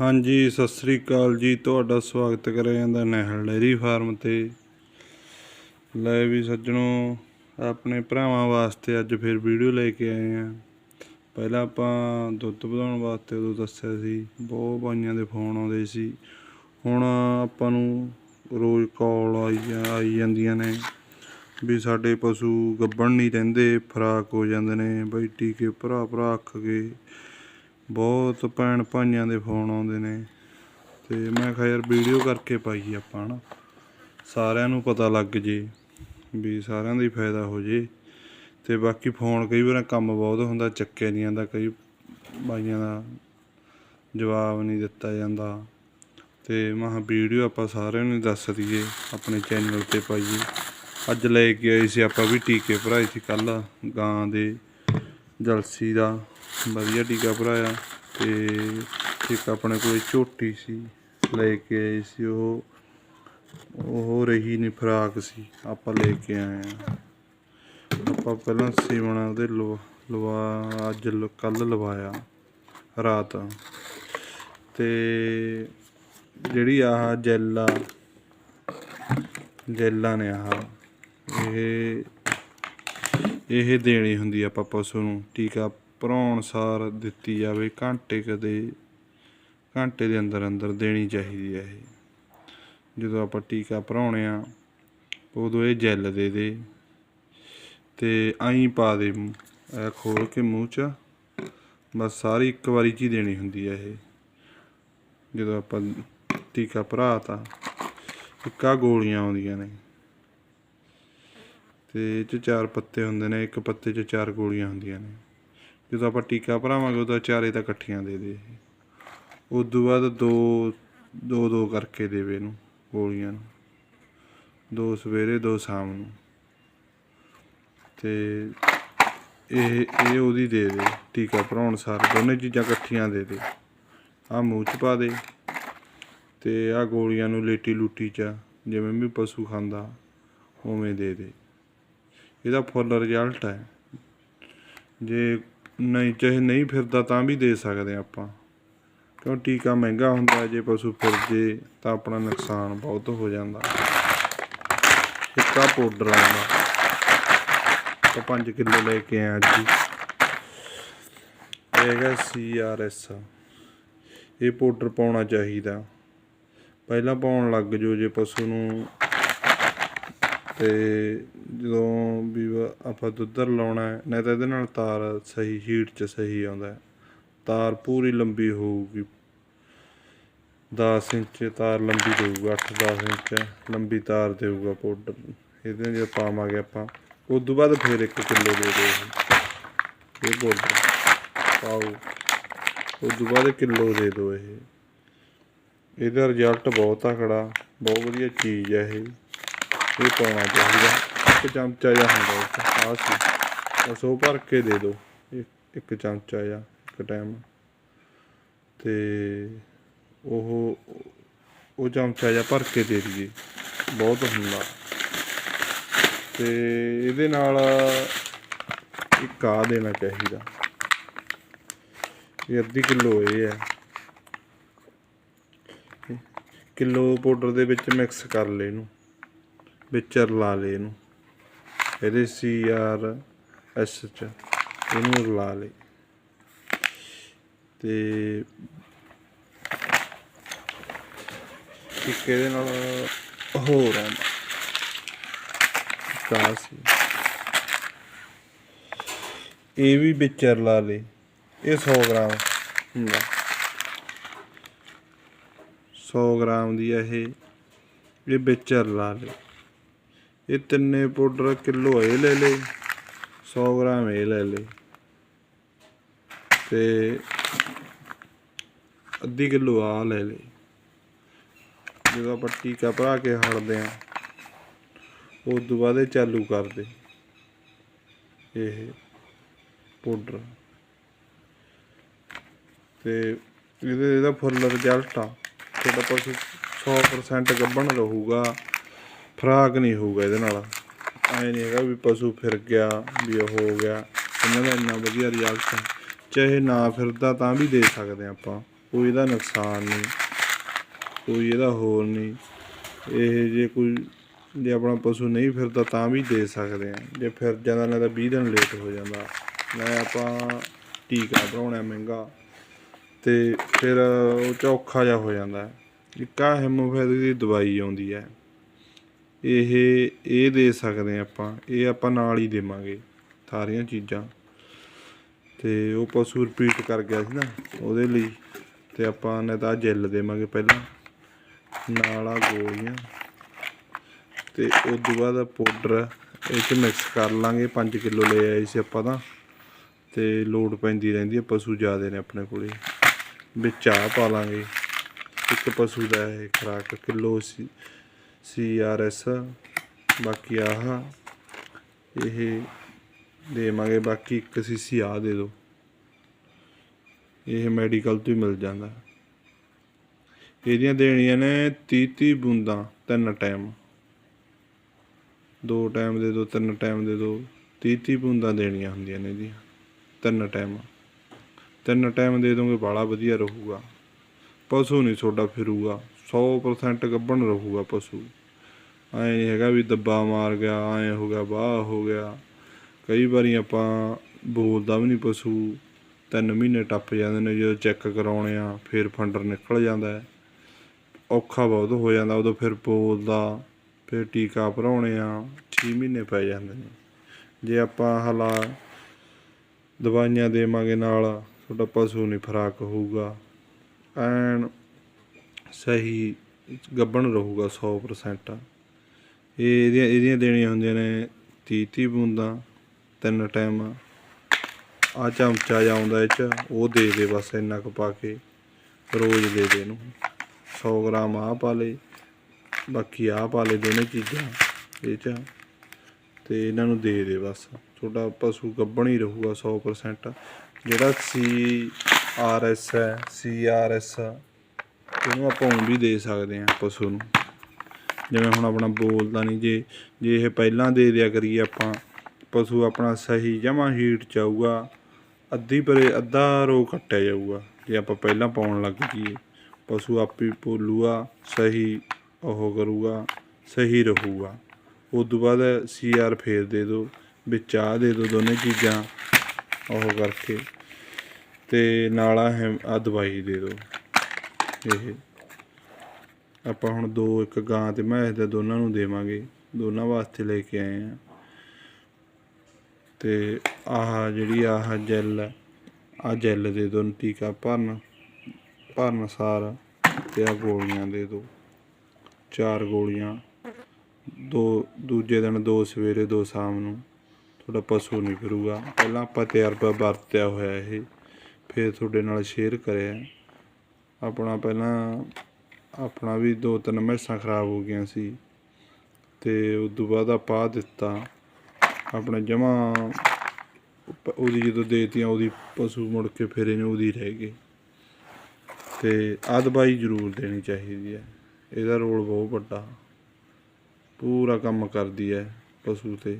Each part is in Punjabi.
ਹਾਂਜੀ, ਸਤਿ ਸ੍ਰੀ ਅਕਾਲ ਜੀ। ਤੁਹਾਡਾ ਸਵਾਗਤ ਕਰਿਆ ਜਾਂਦਾ ਨਹਿਲ ਡੇਅਰੀ ਫਾਰਮ ਤੇ। ਲੈ ਵੀ ਸੱਜਣੋ, ਆਪਣੇ ਭਰਾਵਾਂ ਵਾਸਤੇ ਅੱਜ ਫਿਰ ਵੀਡੀਓ ਲੈ ਕੇ ਆਏ ਆ। ਪਹਿਲਾਂ ਆਪਾਂ ਦੁੱਧ ਵਧਾਉਣ ਵਾਸਤੇ ਉਦੋਂ ਦੱਸਿਆ ਸੀ, ਬਹੁਤ ਬਾਈਆਂ ਦੇ ਫੋਨ ਆਉਂਦੇ ਸੀ। ਹੁਣ ਆਪਾਂ ਨੂੰ ਰੋਜ਼ ਕਾਲ ਆਈ ਆਈ ਜਾਂਦੀਆਂ ਨੇ ਵੀ ਸਾਡੇ ਪਸ਼ੂ ਗੱਬਣ ਨਹੀਂ ਰਹਿੰਦੇ, ਫਰਾਕ ਹੋ ਜਾਂਦੇ ਨੇ, ਬਈ ਟੀਕੇ ਭਰਾ ਭਰਾ ਅੱਖ ਕੇ। ਬਹੁਤ ਭੈਣ ਭਾਈਆਂ ਦੇ ਫੋਨ ਆਉਂਦੇ ਨੇ। ਤੇ ਮੈਂ ਕਿਹਾ ਯਾਰ ਵੀਡੀਓ ਕਰਕੇ ਪਾਈਏ ਆਪਾਂ ਹਨਾ ਸਾਰਿਆਂ ਨੂੰ ਪਤਾ ਲੱਗ ਜੇ ਵੀ ਸਾਰਿਆਂ ਦਾ ਹੀ ਫਾਇਦਾ ਹੋ ਜੇ। ਤੇ ਬਾਕੀ ਫੋਨ ਕਈ ਵਾਰ ਕੰਮ ਬਹੁਤ ਹੁੰਦਾ, ਚੱਕਿਆ ਨਹੀਂ ਜਾਂਦਾ, ਕਈ ਬਾਈਆਂ ਦਾ ਜਵਾਬ ਨਹੀਂ ਦਿੱਤਾ ਜਾਂਦਾ। ਤੇ ਮੈਂ ਕਿਹਾ ਵੀਡੀਓ ਆਪਾਂ ਸਾਰਿਆਂ ਨੂੰ ਹੀ ਦੱਸ ਦਈਏ, ਆਪਣੇ ਚੈਨਲ ਤੇ ਪਾਈਏ। ਅੱਜ ਲੈ ਕੇ ਆਏ ਸੀ ਆਪਾਂ ਵੀ ਟੀਕੇ ਭਰਾਏ ਸੀ ਕੱਲ ਗਾਂ ਦੇ, ਜਲਸੀ ਦਾ। ਵਧੀਆ ਟੀਕਾ ਭਰਾਇਆ ਤੇ ਇੱਕ ਆਪਣੇ ਕੋਲ ਝੋਟੀ ਸੀ, ਲੈ ਕੇ ਆਏ ਸੀ ਉਹ ਉਹ ਰਹੀ ਨਹੀਂ ਫਰਾਕ ਸੀ, ਆਪਾਂ ਲੈ ਕੇ ਆਏ ਆ ਆਪਾਂ ਪਹਿਲਾਂ ਸੀਵਣਾ ਉਹਦੇ ਲਵਾ ਲਵਾ, ਅੱਜ ਕੱਲ ਲਵਾਇਆ, ਰਾਤ। ਤੇ ਜਿਹੜੀ ਆਹ ਜੈਲਾ ਜੈਲਾ ਨੇ ਆਹ, ਇਹ ਇਹ ਦੇਣੀ ਹੁੰਦੀ ਆ ਆਪਾਂ ਪਸ਼ੂ ਨੂੰ, ਟੀਕਾ ਭਰਾਉਣ ਸਾਰ ਦਿੱਤੀ ਜਾਵੇ, ਘੰਟੇ ਕਦੇ ਘੰਟੇ ਦੇ ਅੰਦਰ ਅੰਦਰ ਦੇਣੀ ਚਾਹੀਦੀ ਹੈ ਇਹ। ਜਦੋਂ ਆਪਾਂ ਟੀਕਾ ਭਰਾਉਣੇ ਆ ਉਦੋਂ ਇਹ ਜੈਲ ਦੇ ਦੇ ਤੇ ਆਈ ਪਾ ਦੇ ਮੂੰਹ- ਇਹ ਖੋਲ ਕੇ ਮੂੰਹ 'ਚ, ਬਸ ਸਾਰੀ ਇੱਕ ਵਾਰੀ 'ਚ ਹੀ ਦੇਣੀ ਹੁੰਦੀ ਹੈ ਇਹ। ਜਦੋਂ ਆਪਾਂ ਟੀਕਾ ਭਰਾਤਾ ਇੱਕਾ ਗੋਲੀਆਂ ਆਉਂਦੀਆਂ ਨੇ। ਤੇ ਇਹ 'ਚ ਚਾਰ ਪੱਤੇ ਹੁੰਦੇ ਨੇ, ਇੱਕ ਪੱਤੇ 'ਚ ਚਾਰ ਗੋਲੀਆਂ ਹੁੰਦੀਆਂ ਨੇ। ਜਦੋਂ ਆਪਾਂ ਟੀਕਾ ਭਰਾਵਾਂਗੇ, ਉਦੋਂ ਚਾਰੇ ਤਾਂ ਇਕੱਠੀਆਂ ਦੇ ਦੇ ਇਹ। ਉਦੋਂ ਬਾਅਦ ਦੋ ਦੋ ਦੋ ਕਰਕੇ ਦੇਵੇ ਇਹਨੂੰ, ਗੋਲੀਆਂ ਨੂੰ। ਦੋ ਸਵੇਰੇ, ਦੋ ਸ਼ਾਮ ਨੂੰ। ਤੇ ਇਹ ਇਹ ਉਹਦੀ ਦੇ ਦੇ, ਟੀਕਾ ਭਰਾਉਣ ਸਾਰ। ਦੋਨੇ ਚੀਜ਼ਾਂ ਇਕੱਠੀਆਂ ਦੇ ਦੇ। ਆ ਮੂੰਹ ਚ ਪਾ ਦੇ। ਤੇ ਆ ਗੋਲੀਆਂ ਨੂੰ ਲੇਟੀ ਲੂਟੀ ਚ, ਜਿਵੇਂ ਵੀ ਪਸ਼ੂ ਖਾਂਦਾ, ਉਵੇਂ ਦੇ ਦੇ। ਇਹਦਾ ਫੁੱਲ ਰਿਜ਼ਲਟ ਹੈ। ਜੇ ਨਹੀਂ, ਚਾਹੇ ਨਹੀਂ ਫਿਰਦਾ ਤਾਂ ਵੀ ਦੇ ਸਕਦੇ ਹਾਂ ਆਪਾਂ। ਕਿਉਂ? ਟੀਕਾ ਮਹਿੰਗਾ ਹੁੰਦਾ ਜੇ ਪਸ਼ੂ ਫਿਰ ਜੇ ਤਾਂ ਆਪਣਾ ਨੁਕਸਾਨ ਬਹੁਤ ਹੋ ਜਾਂਦਾ। ਇੱਕਾ ਪਾਊਡਰ ਆਉਂਦਾ ਤਾਂ 5 ਕਿਲੋ ਲੈ ਕੇ ਆਇਆ ਜੀ ਹੀ। ਇਹ ਹੈਗਾ ਸੀਆਰਐਸ ਇਹ ਪਾਊਡਰ ਪਾਉਣਾ ਚਾਹੀਦਾ। ਪਹਿਲਾਂ ਪਾਉਣ ਲੱਗ ਜੋ ਜੇ ਪਸ਼ੂ ਨੂੰ ਤੇ ਜਦੋਂ ਵੀ ਆਪਾਂ ਦੁੱਧਰ ਲਾਉਣਾ ਨਹੀਂ ਤਾਂ ਇਹਦੇ ਨਾਲ ਤਾਰ ਸਹੀ ਹੀਟ 'ਚ ਸਹੀ ਆਉਂਦਾ ਤਾਰ ਪੂਰੀ ਲੰਬੀ ਹੋਊਗੀ। 10 ਇੰਚ ਤਾਰ ਲੰਬੀ ਦੇਊਗਾ 8-10 ਇੰਚ ਲੰਬੀ ਤਾਰ ਦੇਊਗਾ ਪਾਊਡਰ ਇਹਦੇ ਜੇ ਪਾਵਾਂਗੇ ਆਪਾਂ ਉਸ ਤੋਂ ਬਾਅਦ ਫਿਰ 1 ਕਿਲੋ ਦੇ ਦੇ ਇਹ ਪਾਊਡਰ ਪਾਓ। ਉਸ ਤੋਂ ਬਾਅਦ ਕਿਲੋ ਦੇ ਦਿਓ ਇਹ। ਇਹਦਾ ਰਿਜ਼ਲਟ ਬਹੁਤ ਤਕੜਾ, ਬਹੁਤ ਵਧੀਆ ਚੀਜ਼ ਹੈ ਇਹ। ਇਹ ਪਾਉਣਾ ਚਾਹੀਦਾ? ਇੱਕ ਚਮਚਾ ਜਿਹਾ ਹੁੰਦਾ ਇੱਕ, ਆਹ ਸੀ। ਬਸ ਉਹ ਭਰ ਕੇ ਦੇ ਦਿਓ ਇੱਕ ਇੱਕ ਚਮਚਾ ਜਿਹਾ, ਇੱਕ ਟਾਈਮ। ਤੇ ਉਹ ਉਹ ਚਮਚਾ ਜਿਹਾ ਭਰ ਕੇ ਦੇ ਦਈਏ। ਬਹੁਤ ਹੁੰਦਾ। ਤੇ ਇਹਦੇ ਨਾਲ ਇੱਕ ਆ ਦੇਣਾ ਚਾਹੀਦਾ। ਇਹ ਅੱਧੀ ਕਿਲੋ ਇਹ ਹੈ। ਕਿਲੋ ਪਾਊਡਰ ਦੇ ਵਿੱਚ ਮਿਕਸ ਕਰ ਲੈ ਇਹਨੂੰ। ਵਿੱਚ ਲਾ ਲੈ ਇਹਨੂੰ। ਇਹਦੇ ਸੀ ਆਰ ਐਸ ਚ ਇਹਨੂੰ ਲਾ ਲੈ। ਤੇ ਇੱਕ ਇਹਦੇ ਨਾਲ ਹੋਰ ਆਉਂਦਾ ਕਾ ਇਹ ਵੀ ਵਿਚਰ ਲਾ ਲੈ। ਇਹ 100 ਗ੍ਰਾਮ ਹੁੰਦਾ। 100 ਗ੍ਰਾਮ ਦੀ ਆ ਇਹ ਇਹ ਵਿੱਚ ਰਲਾ ਲੈ। ਇਹ ਤਿੰਨੇ ਪਾਊਡਰ ਕਿਲੋ ਇਹ ਲੈ ਲਏ 100 ਗ੍ਰਾਮ ਇਹ ਲੈ ਲਏ। ਤੇ ਅੱਧੀ ਕਿਲੋ ਆ ਲੈ ਲਏ। ਜਦੋਂ ਆਪਾਂ ਟੀਕਾ ਭਰਾ ਕੇ ਹੜਦੇ ਆ ਉਸ ਤੋਂ ਬਾਅਦ ਇਹ ਚਾਲੂ ਕਰਦੇ ਇਹ ਪਾਊਡਰ। ਤੇ ਇਹਦੇ ਇਹਦਾ ਫੁੱਲ ਰਿਜ਼ਲਟ ਆ। ਤੁਹਾਡਾ ਪਸ਼ੂ 100% ਗੱਭਣ ਰਹੂਗਾ। ਫਰਾਕ ਨਹੀਂ ਹੋਊਗਾ ਇਹਦੇ ਨਾਲ। ਐ ਨਹੀਂ ਹੈਗਾ ਵੀ ਪਸ਼ੂ ਫਿਰ ਗਿਆ, ਵੀ ਉਹ ਹੋ ਗਿਆ। ਇਹਨਾਂ ਦਾ ਇੰਨਾ ਵਧੀਆ ਰਿਜ਼ਲਟ ਹੈ। ਚਾਹੇ ਨਾ ਫਿਰਦਾ ਤਾਂ ਵੀ ਦੇ ਸਕਦੇ ਹਾਂ ਆਪਾਂ। ਕੋਈ ਇਹਦਾ ਨੁਕਸਾਨ ਨਹੀਂ। ਕੋਈ ਇਹਦਾ ਹੋਰ ਨਹੀਂ। ਇਹ ਜੇ ਕੋਈ, ਜੇ ਆਪਣਾ ਪਸ਼ੂ ਨਹੀਂ ਫਿਰਦਾ ਤਾਂ ਵੀ ਦੇ ਸਕਦੇ ਆ ਜੇ ਫਿਰ ਜਾਂਦਾ ਨਾ ਤਾਂ 20 ਦਿਨ ਲੇਟ ਹੋ ਜਾਂਦਾ। ਨਾ ਆਪਾਂ ਟੀਕਾ ਭਰਾਉਣਾ ਮਹਿੰਗਾ। ਤੇ ਫਿਰ ਉਹ 'ਚ ਔਖਾ ਜਿਹਾ ਹੋ ਜਾਂਦਾ। ਹੈ ਇੱਕ ਆਹ ਦੀ ਦਵਾਈ ਆਉਂਦੀ ਹੈ। ਇਹ ਇਹ ਦੇ ਸਕਦੇ ਆਪਾਂ, ਇਹ ਆਪਾਂ ਨਾਲ ਹੀ ਦੇਵਾਂਗੇ ਸਾਰੀਆਂ ਚੀਜ਼ਾਂ। ਤੇ ਉਹ ਪਸ਼ੂ ਰਿਪੀਟ ਕਰ ਗਿਆ ਸੀ ਨਾ, ਉਹਦੇ ਲਈ। ਤੇ ਆਪਾਂ ਨੇ ਤਾਂ ਜੈਲ ਦੇਵਾਂਗੇ ਪਹਿਲਾਂ, ਨਾਲ ਆ ਗੋਲੀਆਂ। ਤੇ ਉਸ ਤੋਂ ਬਾਅਦ ਪਾਊਡਰ ਇਹ ਚ ਮਿਕਸ ਕਰ ਲਾਂਗੇ 5 ਕਿਲੋ ਲੈ ਆਏ ਸੀ ਆਪਾਂ ਤਾਂ। ਤੇ ਲੋਡ ਪੈਂਦੀ ਰਹਿੰਦੀ ਹੈ ਪਸ਼ੂ ਜ਼ਿਆਦੇ ਨੇ ਆਪਣੇ ਕੋਲੇ। ਵਿੱਚ ਚਾਹ ਪਾ ਲਾਂਗੇ। ਇੱਕ ਪਸ਼ੂ ਦਾ ਇਹ ਖੁਰਾਕ ਕਿਲੋ ਸੀ ਸੀ ਆਰ ਐਸ, ਬਾਕੀ ਆਹ, ਇਹ ਦੇਵਾਂਗੇ, ਬਾਕੀ ਇੱਕ ਸੀਸੀ ਆ ਦੇ ਦਿਓ। ਇਹ ਮੈਡੀਕਲ ਤੋਂ ਹੀ ਮਿਲ ਜਾਂਦਾ। ਇਹਦੀਆਂ ਦੇਣੀਆਂ ਨੇ 30 30 ਬੂੰਦਾਂ, ਤਿੰਨ ਟਾਈਮ। ਦੋ ਟਾਈਮ ਦੇ ਦੋ ਤਿੰਨ ਟਾਈਮ ਦੇ ਦਿਓ। 30 30 ਬੂੰਦਾਂ ਦੇਣੀਆਂ ਹੁੰਦੀਆਂ ਨੇ ਇਹਦੀਆਂ, ਤਿੰਨ ਟਾਈਮ। ਤਿੰਨ ਟਾਈਮ ਦੇ ਦੋਗੇ ਬਾਲਾ ਵਧੀਆ ਰਹੂਗਾ। ਪਸ਼ੂ ਨਹੀਂ ਤੁਹਾਡਾ ਫਿਰੂਗਾ। 100% ਗੱਭਣ ਰਹੂਗਾ ਪਸ਼ੂ। ਐ ਨਹੀਂ ਹੈਗਾ ਵੀ ਦੱਬਾ ਮਾਰ ਗਿਆ, ਐ ਹੋ ਗਿਆ ਬਾਹ ਹੋ ਗਿਆ। ਕਈ ਵਾਰੀ ਆਪਾਂ ਬੋਲਦਾ ਵੀ ਨਹੀਂ ਪਸ਼ੂ। ਤਿੰਨ ਮਹੀਨੇ ਟੱਪ ਜਾਂਦੇ ਨੇ, ਜਦੋਂ ਚੈੱਕ ਕਰਾਉਣੇ ਆ, ਫਿਰ ਫੰਡਰ ਨਿਕਲ ਜਾਂਦਾ ਔਖਾ ਬਹੁਤ ਹੋ ਜਾਂਦਾ, ਉਦੋਂ ਫਿਰ ਬੋਲਦਾ, ਫਿਰ ਟੀਕਾ ਭਰਾਉਣੇ ਆ 6 ਮਹੀਨੇ ਪੈ ਜਾਂਦੇ ਨੇ। ਜੇ ਆਪਾਂ ਹਲਾ ਦਵਾਈਆਂ ਦੇਵਾਂਗੇ ਨਾਲ, ਤੁਹਾਡਾ ਪਸ਼ੂ ਨਹੀਂ ਫਰਾਕ ਹੋਊਗਾ। ਐਨ ਸਹੀ ਗੱਭਣ ਰਹੂਗਾ 100% ਇਹ ਇਹਦੀਆਂ ਇਹਦੀਆਂ ਦੇਣੀਆਂ ਹੁੰਦੀਆਂ ਨੇ 30 30 ਬੂੰਦਾਂ, ਤਿੰਨ ਟਾਈਮ ਆ ਚਮਚਾ ਜਾਂ ਆਉਂਦਾ ਇਹ ਚ, ਉਹ ਦੇ ਦੇ ਬਸ ਇੰਨਾ ਕੁ ਪਾ ਕੇ, ਰੋਜ਼ ਦੇ ਦੇ ਇਹਨੂੰ। 100 ਗ੍ਰਾਮ ਆ ਪਾ ਲੇ ਬਾਕੀ ਆ ਪਾ ਲੇ ਦੋਨੇ ਚੀਜ਼ਾਂ ਇਹ ਚ, ਤੇ ਇਹਨਾਂ ਨੂੰ ਦੇ ਦੇ ਬਸ। ਤੁਹਾਡਾ ਪਸ਼ੂ ਗੱਭਣ ਹੀ ਰਹੂਗਾ 100% ਜਿਹੜਾ ਸੀ ਆਰ ਐਸ ਹੈ ਸੀ ਆਰ ਐਸ ਇਹਨੂੰ ਆਪਾਂ ਊਂ ਵੀ ਦੇ ਸਕਦੇ ਹਾਂ ਪਸ਼ੂ ਨੂੰ। ਜਿਵੇਂ ਹੁਣ ਆਪਣਾ ਬੋਲਦਾ ਨਹੀਂ ਜੇ ਜੇ ਇਹ ਪਹਿਲਾਂ ਦੇ ਦਿਆ ਕਰੀਏ ਆਪਾਂ, ਪਸ਼ੂ ਆਪਣਾ ਸਹੀ ਜਮਾ ਹੀਟ ਚ ਆਊਗਾ, ਅੱਧੀ ਪਰੇ, ਅੱਧਾ ਰੋ ਕੱਟਿਆ ਜਾਊਗਾ, ਜੇ ਆਪਾਂ ਪਹਿਲਾਂ ਪਾਉਣ ਲੱਗ ਜੀਏ ਪਸ਼ੂ ਆਪੇ ਬੋਲੂਗਾ, ਸਹੀ ਉਹ ਕਰੂਗਾ, ਸਹੀ ਰਹੂਗਾ। ਉਸ ਤੋਂ ਬਾਅਦ ਸੀ ਆਰ ਫੇਰ ਦੇ ਦਿਓ, ਵਿੱਚ ਆ ਦੇ ਦਿਓ ਦੋਨੇ ਚੀਜ਼ਾਂ ਉਹ ਕਰਕੇ। ਤੇ ਨਾਲ ਆ ਦਵਾਈ ਦੇ ਦਿਓ। ਇਹ ਆਪਾਂ ਹੁਣ ਦੋ ਇੱਕ ਗਾਂ ਤੇ ਮੈਂਸ ਦੇ ਦੋਨਾਂ ਨੂੰ ਦੇਵਾਂਗੇ। ਦੋਨਾਂ ਵਾਸਤੇ ਲੈ ਕੇ ਆਏ ਆ। ਤੇ ਆਹ ਜਿਹੜੀ ਆਹ ਜੈਲ ਹੈ ਆ ਜੈਲ ਦੇ ਦਿਓ ਟੀਕਾ ਭਰਨ ਭਰਨ ਸਾਰ ਤੇ ਆ ਗੋਲੀਆਂ ਦੇ ਦੋ। ਚਾਰ ਗੋਲੀਆਂ। ਦੋ, ਦੂਜੇ ਦਿਨ ਦੋ ਸਵੇਰੇ, ਦੋ ਸ਼ਾਮ ਨੂੰ ਤੁਹਾਡਾ ਪਸ਼ੂ ਨਹੀਂ ਫਿਰੂਗਾ ਪਹਿਲਾਂ ਆਪਾਂ ਤਜਰਬਾ ਵਰਤਿਆ ਹੋਇਆ ਇਹ, ਫਿਰ ਤੁਹਾਡੇ ਨਾਲ ਸ਼ੇਅਰ ਕਰਿਆ। ਆਪਣਾ ਪਹਿਲਾਂ ਆਪਣਾ ਵੀ ਦੋ ਤਿੰਨ ਮੈਸਾਂ ਖਰਾਬ ਹੋ ਗਈਆਂ ਸੀ ਤੇ ਉਸ ਤੋਂ ਬਾਅਦ ਆਪਾਂ ਆਹ ਦਿੱਤਾ। ਆਪਣਾ ਜਮਾ ਉਹਦੀ ਜਦੋਂ ਦੇਤੀਆਂ ਉਹਦੀ ਪਸ਼ੂ ਮੁੜ ਕੇ ਫੇਰੇ ਨੇ ਉਹਦੀ ਰਹਿ ਗਏ ਤੇ ਆਹ ਦਵਾਈ ਜ਼ਰੂਰ ਦੇਣੀ ਚਾਹੀਦੀ ਹੈ। ਇਹਦਾ ਰੋਲ ਬਹੁਤ ਵੱਡਾ। ਪੂਰਾ ਕੰਮ ਕਰਦੀ ਹੈ ਪਸ਼ੂ ਤੇ।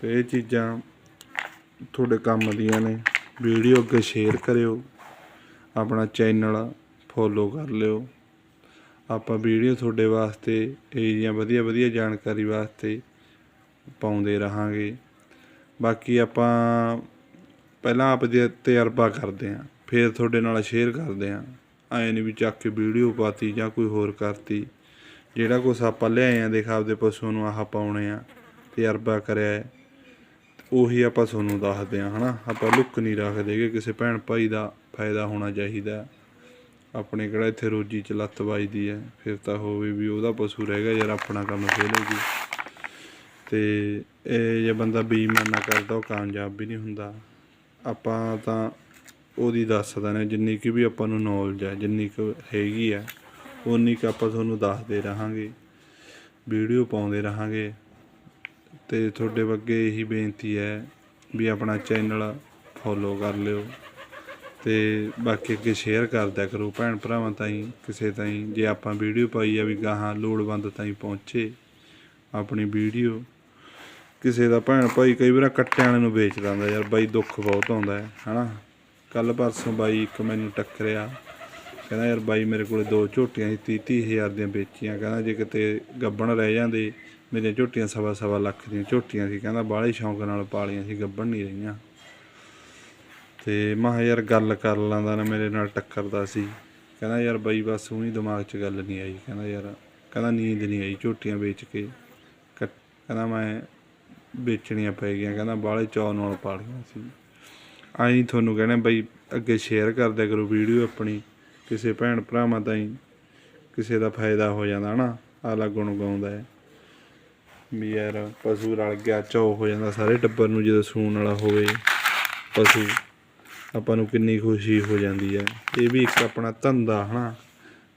ਤੇ ਇਹ ਚੀਜ਼ਾਂ ਤੁਹਾਡੇ ਕੰਮ ਦੀਆਂ ਨੇ। ਵੀਡੀਓ ਅੱਗੇ ਸ਼ੇਅਰ ਕਰਿਓ। ਆਪਣਾ ਚੈਨਲ ਫੋਲੋ ਕਰ ਲਿਓ। ਆਪਾਂ ਵੀਡੀਓ ਤੁਹਾਡੇ ਵਾਸਤੇ, ਇਹ ਜਿਹੀਆਂ ਵਧੀਆ ਵਧੀਆ ਜਾਣਕਾਰੀ ਵਾਸਤੇ ਪਾਉਂਦੇ ਰਹਾਂਗੇ। ਬਾਕੀ ਆਪਾਂ ਪਹਿਲਾਂ ਆਪ ਦੇ ਤਜਰਬਾ ਕਰਦੇ ਆਂ ਫਿਰ ਤੁਹਾਡੇ ਨਾਲ ਸ਼ੇਅਰ ਕਰਦੇ ਆਂ ਐਂ ਨਹੀਂ ਵੀ ਚੱਕ ਕੇ ਵੀਡੀਓ ਪਾਤੀ ਜਾਂ ਕੋਈ ਹੋਰ ਕਰਤੀ। ਜਿਹੜਾ ਕੁਛ ਆਪਾਂ ਲਿਆਏ ਆਂ, ਦੇਖ ਆਪਦੇ ਪਸ਼ੂ ਨੂੰ ਆਹ ਪਾਉਣੇ ਆ, ਤਜਰਬਾ ਕਰਿਆ ਉਹੀ ਆਪਾਂ ਤੁਹਾਨੂੰ ਦੱਸਦੇ ਹਾਂ, ਹਨਾ? ਆਪਾਂ ਲੁੱਕ ਨਹੀਂ ਰੱਖਦੇ ਕਿ ਕਿਸੇ ਭੈਣ ਭਾਈ ਦਾ ਫਾਇਦਾ ਹੋਣਾ ਚਾਹੀਦਾ। ਆਪਣੇ ਕਿਹੜਾ ਇੱਥੇ ਰੋਜੀ ਚ ਲੱਤ ਵੱਜਦੀ ਹੈ, ਫਿਰ ਤਾਂ ਹੋਵੇ ਵੀ ਉਹਦਾ ਪਸ਼ੂ ਰਹਿ ਗਿਆ ਯਾਰ, ਆਪਣਾ ਕੰਮ ਫੇਲ ਹੋ ਜੀ ਤੇ ਇਹ ਜੇ ਬੰਦਾ ਬੇਈਮਾਨਾ ਕਰਦਾ, ਉਹ ਕਾਮਯਾਬ ਵੀ ਨਹੀਂ ਹੁੰਦਾ। ਆਪਾਂ ਤਾਂ ਉਹਦੀ ਦੱਸਦਾ ਨੇ, ਜਿੰਨੀ ਕਿ ਵੀ ਆਪਾਂ ਨੂੰ ਨੌਲੇਜ ਹੈ, ਜਿੰਨੀ ਕੁ ਹੈਗੀ ਆ ਉਨੀ ਕੁ ਆਪਾਂ ਤੁਹਾਨੂੰ ਦੱਸਦੇ ਰਹਾਂਗੇ, ਵੀਡੀਓ ਪਾਉਂਦੇ ਰਹਾਂਗੇ। ਤੇ ਤੁਹਾਡੇ ਅੱਗੇ ਇਹੀ ਬੇਨਤੀ ਹੈ ਵੀ ਆਪਣਾ ਚੈਨਲ ਫੋਲੋ ਕਰ ਲਿਓ ਤੇ ਬਾਕੀ ਅੱਗੇ ਸ਼ੇਅਰ ਕਰਦਿਆ ਕਰੋ, ਭੈਣ ਭਰਾਵਾਂ ਤਾਈਂ, ਕਿਸੇ ਤਾਈਂ, ਜੇ ਆਪਾਂ ਵੀਡੀਓ ਪਾਈ ਆ ਵੀ ਗਾਹਾਂ ਲੋੜਵੰਦ ਤਾਈਂ ਪਹੁੰਚੇ ਆਪਣੀ ਵੀਡੀਓ। ਕਿਸੇ ਦਾ ਭੈਣ ਭਾਈ ਕਈ ਵਾਰ ਕੱਟਿਆਂ ਵਾਲੇ ਨੂੰ ਵੇਚ ਦਿੰਦਾ ਯਾਰ, ਬਾਈ ਦੁੱਖ ਬਹੁਤ ਆਉਂਦਾ ਹੈ, ਹਨਾ? ਕੱਲ ਪਰਸੋਂ ਬਾਈ ਇੱਕ ਮੈਨੂੰ ਟੱਕਰਿਆ, ਕਹਿੰਦਾ ਯਾਰ ਬਾਈ ਮੇਰੇ ਕੋਲੇ ਦੋ ਝੋਟੀਆਂ ਸੀ 30 ਤੀਹ ਹਜ਼ਾਰ ਦੀਆਂ ਵੇਚੀਆਂ, ਕਹਿੰਦਾ ਜੇ ਕਿਤੇ ਗੱਬਣ ਰਹਿ ਜਾਂਦੇ ਮੇਰੀਆਂ ਝੋਟੀਆਂ ਸਵਾ ਸਵਾ ਲੱਖ ਦੀਆਂ ਝੋਟੀਆਂ ਸੀ, ਕਹਿੰਦਾ ਬਾਹਲੇ ਸ਼ੌਂਕ ਨਾਲ ਪਾਲੀਆਂ ਸੀ, ਗੱਬਣ ਨਹੀਂ ਰਹੀਆਂ। ਤੇ ਮੈਂ ਕਿਹਾ ਯਾਰ ਗੱਲ ਕਰ ਲਾਂਦਾ ਨਾ, ਮੇਰੇ ਨਾਲ ਟੱਕਰਦਾ ਸੀ। ਕਹਿੰਦਾ ਯਾਰ ਬਈ, ਬਸ ਉਹੀ ਦਿਮਾਗ 'ਚ ਗੱਲ ਨਹੀਂ ਆਈ। ਕਹਿੰਦਾ ਯਾਰ, ਕਹਿੰਦਾ ਨੀਂਦ ਨਹੀਂ ਆਈ ਝੋਟੀਆਂ ਵੇਚ ਕੇ। ਕੱਟ- ਕਹਿੰਦਾ ਮੈਂ ਵੇਚਣੀਆਂ ਪੈ ਗਈਆਂ, ਕਹਿੰਦਾ ਬਾਹਲੇ ਚੌ ਨਾਲ ਪਾਲੀਆਂ ਸੀ। ਆਈ ਤੁਹਾਨੂੰ ਕਹਿਣਾ ਬਈ, ਅੱਗੇ ਸ਼ੇਅਰ ਕਰ ਦਿਆ ਕਰੋ ਵੀਡੀਓ ਆਪਣੀ, ਕਿਸੇ ਭੈਣ ਭਰਾਵਾਂ ਤਾਈਂ। ਕਿਸੇ ਦਾ ਫਾਇਦਾ ਹੋ ਜਾਂਦਾ ਹਨਾ ਆਲਾ ਗੁਣ ਗਾਉਂਦਾ ਹੈ। ਵੀ ਯਾਰ ਪਸ਼ੂ ਰਲ ਗਿਆ, ਚੌ ਹੋ ਜਾਂਦਾ, ਸਾਰੇ ਟੱਬਰ ਨੂੰ ਜਦੋਂ ਸੂਣ ਵਾਲਾ ਹੋਵੇ, ਪਸ਼ੂ ਆਪਾਂ ਨੂੰ ਕਿੰਨੀ ਖੁਸ਼ੀ ਹੋ ਜਾਂਦੀ ਹੈ ਇਹ ਵੀ ਇੱਕ ਆਪਣਾ ਧੰਦਾ, ਹਨਾ?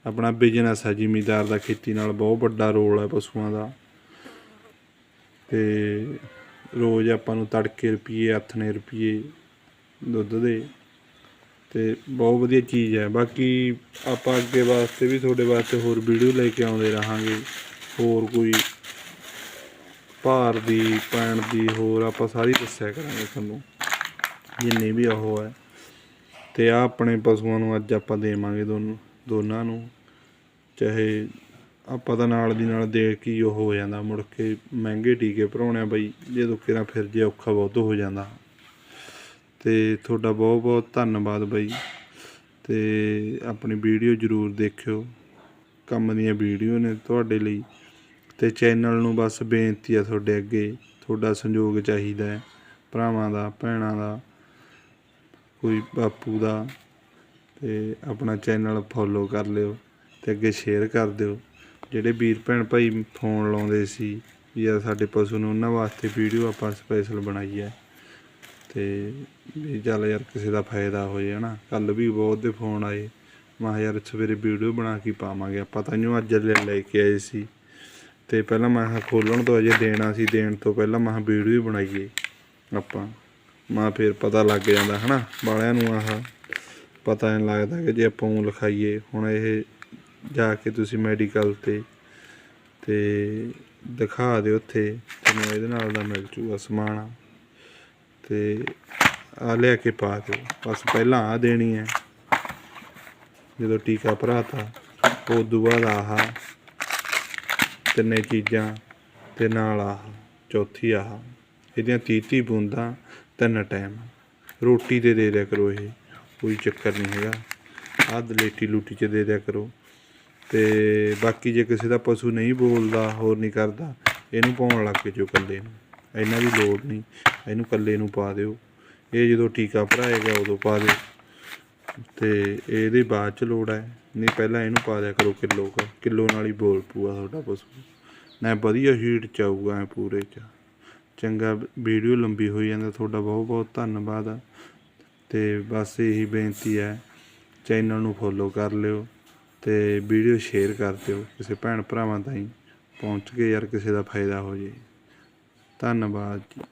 ਆਪਣਾ ਬਿਜ਼ਨਸ ਹੈ ਜ਼ਿਮੀਦਾਰ ਦਾ ਖੇਤੀ ਨਾਲ ਬਹੁਤ ਵੱਡਾ ਰੋਲ ਹੈ ਪਸ਼ੂਆਂ ਦਾ। ਤੇ ਰੋਜ਼ ਆਪਾਂ ਨੂੰ ਤੜਕੇ ਰੁਪਏ ਆਥਣੇ ਰੁਪਏ ਦੁੱਧ ਦੇ, ਤੇ ਬਹੁਤ ਵਧੀਆ ਚੀਜ਼ ਹੈ ਬਾਕੀ ਆਪਾਂ ਅੱਗੇ ਵਾਸਤੇ ਵੀ ਤੁਹਾਡੇ ਵਾਸਤੇ ਹੋਰ ਵੀਡੀਓ ਲੈ ਕੇ ਆਉਂਦੇ ਰਹਾਂਗੇ, ਹੋਰ ਕੋਈ ਭਾਰ ਦੀ, ਪੈਣ ਦੀ, ਹੋਰ ਆਪਾਂ ਸਾਰੀ ਦੱਸਿਆ ਕਰਾਂਗੇ ਤੁਹਾਨੂੰ, ਜਿੰਨੀ ਵੀ ਉਹ ਹੈ। ਤੇ ਆ ਆਪਣੇ ਪਸ਼ੂਆਂ ਨੂੰ ਅੱਜ ਆਪਾਂ ਦੇਵਾਂਗੇ ਦੋਨੋਂ, ਦੋਨਾਂ ਨੂੰ, ਚਾਹੇ ਆਪਾਂ ਤਾਂ ਨਾਲ ਦੀ ਨਾਲ ਦੇਖ ਕੇ ਉਹ ਹੋ ਜਾਂਦਾ, ਮੁੜ ਕੇ ਮਹਿੰਗੇ ਟੀਕੇ ਭਰਾਉਣੇ ਆ ਬਈ ਜਦੋਂ ਕਿਰਾਂ ਫਿਰ ਜੇ ਔਖਾ ਬਹੁਤ ਹੋ ਜਾਂਦਾ। ਤੇ ਤੁਹਾਡਾ ਬਹੁਤ ਬਹੁਤ ਧੰਨਵਾਦ ਬਈ, ਤੇ ਆਪਣੀ ਵੀਡੀਓ ਜ਼ਰੂਰ ਦੇਖਿਓ, ਕੰਮ ਦੀਆਂ ਵੀਡੀਓ ਨੇ ਤੁਹਾਡੇ ਲਈ। ਅਤੇ ਚੈਨਲ ਨੂੰ ਬਸ ਬੇਨਤੀ ਆ ਤੁਹਾਡੇ ਅੱਗੇ, ਤੁਹਾਡਾ ਸੰਯੋਗ ਚਾਹੀਦਾ ਹੈ, ਭਰਾਵਾਂ ਦਾ, ਭੈਣਾਂ ਦਾ, ਕੋਈ ਬਾਪੂ ਦਾ, ਤੇ ਆਪਣਾ ਚੈਨਲ ਫੋਲੋ ਕਰ ਲਿਓ ਤੇ ਅੱਗੇ ਸ਼ੇਅਰ ਕਰ ਦਿਓ। ਜਿਹੜੇ ਵੀਰ ਭੈਣ ਭਾਈ ਫੋਨ ਲਾਉਂਦੇ ਸੀ ਵੀ ਯਾਰ ਸਾਡੇ ਪਸ਼ੂ ਨੂੰ, ਉਹਨਾਂ ਵਾਸਤੇ ਵੀਡੀਓ ਆਪਾਂ ਸਪੈਸ਼ਲ ਬਣਾਈ ਹੈ। ਤੇ ਵੀ ਚੱਲ ਯਾਰ ਕਿਸੇ ਦਾ ਫਾਇਦਾ ਹੋ ਜੇ ਹਨਾ? ਕੱਲ ਵੀ ਬਹੁਤ ਦੇ ਫੋਨ ਆਏ। ਮੈਂ ਯਾਰ ਸਵੇਰੇ ਵੀਡੀਓ ਬਣਾ ਕੇ ਪਾਵਾਂਗੇ। ਆਪਾਂ ਤਾਂ ਇਹਨੂੰ ਅੱਜ ਲੈ ਲੈ ਕੇ ਆਏ ਸੀ। ਤੇ ਪਹਿਲਾਂ ਮੈਂ ਕਿਹਾ ਖੋਲਣ ਤੋਂ ਅਜੇ ਦੇਣਾ ਸੀ, ਦੇਣ ਤੋਂ ਪਹਿਲਾਂ ਮੈਂ ਕਿਹਾ ਵੀਡੀਓ ਹੀ ਬਣਾਈਏ ਆਪਾਂ। ਮਾਂ ਫਿਰ ਪਤਾ ਲੱਗ ਜਾਂਦਾ ਹਨਾ, ਵਾਲਿਆਂ ਨੂੰ ਆਹ ਪਤਾ ਨਹੀਂ ਲੱਗਦਾ ਕਿ ਜੇ ਆਪਾਂ ਉਹ ਲਿਖਾਈਏ। ਹੁਣ ਇਹ ਜਾ ਕੇ ਤੁਸੀਂ ਮੈਡੀਕਲ ਤੇ ਤੇ ਦਿਖਾ ਦਿਓ ਉੱਥੇ, ਤੁਹਾਨੂੰ ਇਹਦੇ ਨਾਲ ਦਾ ਮਿਲ ਜੂਗਾ ਸਮਾਨ। ਤੇ ਆ ਲਿਆ ਕੇ ਪਾ ਦਿਓ। ਬਸ ਪਹਿਲਾਂ ਆ ਦੇਣੀ ਹੈ। ਜਦੋਂ ਟੀਕਾ ਭਰਾਤਾ, ਉਸ ਤੋਂ ਬਾਅਦ ਆਹ ਤਿੰਨੇ ਚੀਜ਼ਾਂ ਤੇ ਨਾਲ ਆਹ, ਚੌਥੀ ਆਹ। ਇਹਦੀਆਂ 30 30 ਬੂੰਦਾਂ, ਤਿੰਨ ਟਾਈਮ। ਰੋਟੀ ਤੇ ਦੇ ਦਿਆ ਕਰੋ ਇਹ, ਕੋਈ ਚੱਕਰ ਨਹੀਂ ਹੈਗਾ। ਆਹ ਦਲੇਟੀ ਲੂਟੀ ਚ ਦੇ ਦਿਆ ਕਰੋ। ਤੇ ਬਾਕੀ ਜੇ ਕਿਸੇ ਦਾ ਪਸ਼ੂ ਨਹੀਂ ਬੋਲਦਾ, ਹੋਰ ਨਹੀਂ ਕਰਦਾ, ਇਹਨੂੰ ਪਾਉਣ ਲੱਗ ਕੇ ਜੋ ਕੱਲੇ ਨੂੰ। ਇਹਨਾਂ ਦੀ ਲੋੜ ਨਹੀਂ। ਇਹਨੂੰ ਕੱਲੇ ਨੂੰ ਪਾ ਦਿਓ। ਇਹ ਜਦੋਂ ਟੀਕਾ ਭਰਾਏਗਾ, ਉਦੋਂ ਪਾ ਦਿਓ। ਤੇ ਇਹਦੇ ਬਾਅਦ ਚ ਲੋੜ ਹੈ। ਨਹੀਂ, ਪਹਿਲਾਂ ਇਹਨੂੰ ਪਾ ਦਿਆ ਕਰੋ ਕਿਲੋ ਕ। ਕਿਲੋ ਨਾਲ ਹੀ ਬੋਲ ਪੂਆ ਤੁਹਾਡਾ ਪਸ਼ੂ। ਨਾ ਵਧੀਆ ਹੀਟ ਚ ਆਊਗਾ ਐਂ ਪੂਰੇ ਚ। ਚੰਗਾ ਵੀਡੀਓ ਲੰਬੀ ਹੋਈ ਜਾਂਦਾ। ਤੁਹਾਡਾ ਬਹੁਤ ਬਹੁਤ ਧੰਨਵਾਦ। ਆ ਤੇ ਬਸ ਇਹੀ ਬੇਨਤੀ ਹੈ ਚੈਨਲ ਨੂੰ ਫੋਲੋ ਕਰ ਲਿਓ ਤੇ ਵੀਡੀਓ ਸ਼ੇਅਰ ਕਰ ਦਿਓ। ਕਿਸੇ ਭੈਣ ਭਰਾਵਾਂ ਤਾਈਂ ਪਹੁੰਚ ਕੇ ਯਾਰ ਕਿਸੇ ਦਾ ਫਾਇਦਾ ਹੋ ਜੇ। ਧੰਨਵਾਦ ਜੀ।